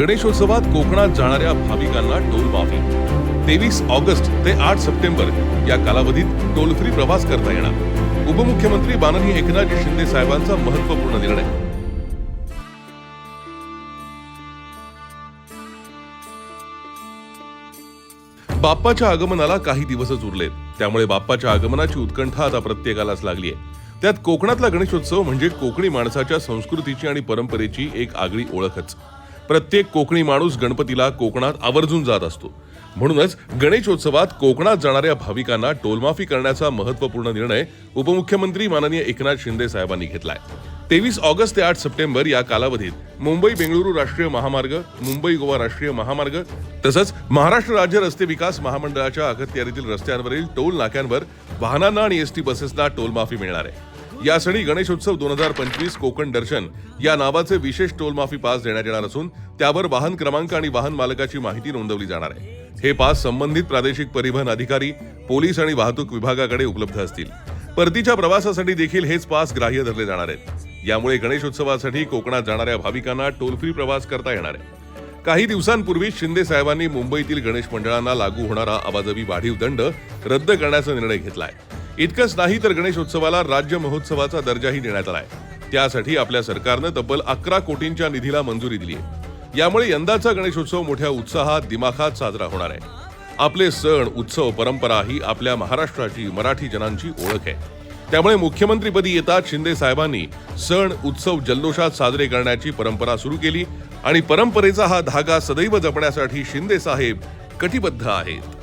गणेशोत्सवात कोकणात जाणाऱ्या भाविकांना टोल माफी. तेवीस ऑगस्ट ते आठ सप्टेंबर या कालावधीत टोल फ्री प्रवास करता येणार. उपमुख्यमंत्री माननीय एकनाथजी शिंदे साहेबांचा महत्त्वपूर्ण निर्णय. बाप्पाच्या आगमनाला काही दिवसच उरलेत. त्यामुळे बाप्पाच्या आगमनाची उत्कंठा आता प्रत्येकालाच लागली आहे त्यात कोकणातला गणेशोत्सव म्हणजे कोकणी माणसाच्या संस्कृतीची आणि परंपरेची एक आगळी ओळखच. प्रत्येक कोकणी माणूस गणपतीला कोकणात आवर्जून जात असतो. म्हणूनच गणेशोत्सवात कोकणात जाणाऱ्या भाविकांना टोलमाफी करण्याचा महत्त्वपूर्ण निर्णय उपमुख्यमंत्री माननीय एकनाथ शिंदे साहेबांनी घेतलाय. तेवीस ऑगस्ट ते आठ सप्टेंबर या कालावधीत मुंबई बेंगळुरू राष्ट्रीय महामार्ग मुंबई गोवा राष्ट्रीय महामार्ग तसंच महाराष्ट्र राज्य रस्ते विकास महामंडळाच्या अखत्यारीतील रस्त्यांवरील टोल नाक्यांवर वाहनांना आणि एसटी बसेसना बसेसला टोलमाफी मिळणार आहे. यासाठी गणेशोत्सव दोन हजार पंचवीस कोकण दर्शन या नावाचे विशेष टोलमाफी पास देण्यात येणार असून त्यावर वाहन क्रमांक आणि वाहन मालकाची माहिती नोंदवली जाणार आहे. हे पास संबंधित प्रादेशिक परिवहन अधिकारी पोलीस आणि वाहतूक विभागाकडे उपलब्ध असतील. परतीच्या प्रवासासाठी देखील हेच पास ग्राह्य धरले जाणार आहेत. यामुळे गणेशोत्सवासाठी कोकणात जाणाऱ्या भाविकांना टोल फ्री प्रवास करता येणार आहे. काही दिवसांपूर्वी शिंदे साहेबांनी मुंबईतील गणेश मंडळांना लागू होणारा आवाजवी वाढीव दंड रद्द करण्याचा निर्णय घेतलाय. इतकंच नाही तर गणेशोत्सवाला राज्य महोत्सवाचा दर्जाही देण्यात आलाय. त्यासाठी आपल्या सरकारनं तब्बल अकरा कोटींच्या निधीला मंजुरी दिली आहे यामुळे यंदाचा गणेशोत्सव मोठ्या उत्साहात दिमाखात साजरा होणार आहे. आपले सण उत्सव परंपरा ही आपल्या महाराष्ट्राची मराठी जनांची ओळख आहे. त्यामुळे मुख्यमंत्रीपदी येतात शिंदे साहेबांनी सण उत्सव जल्लोषात साजरे करण्याची परंपरा सुरू केली आणि परंपरेचा हा धागा सदैव जपण्यासाठी शिंदे साहेब कटिबद्ध आहेत.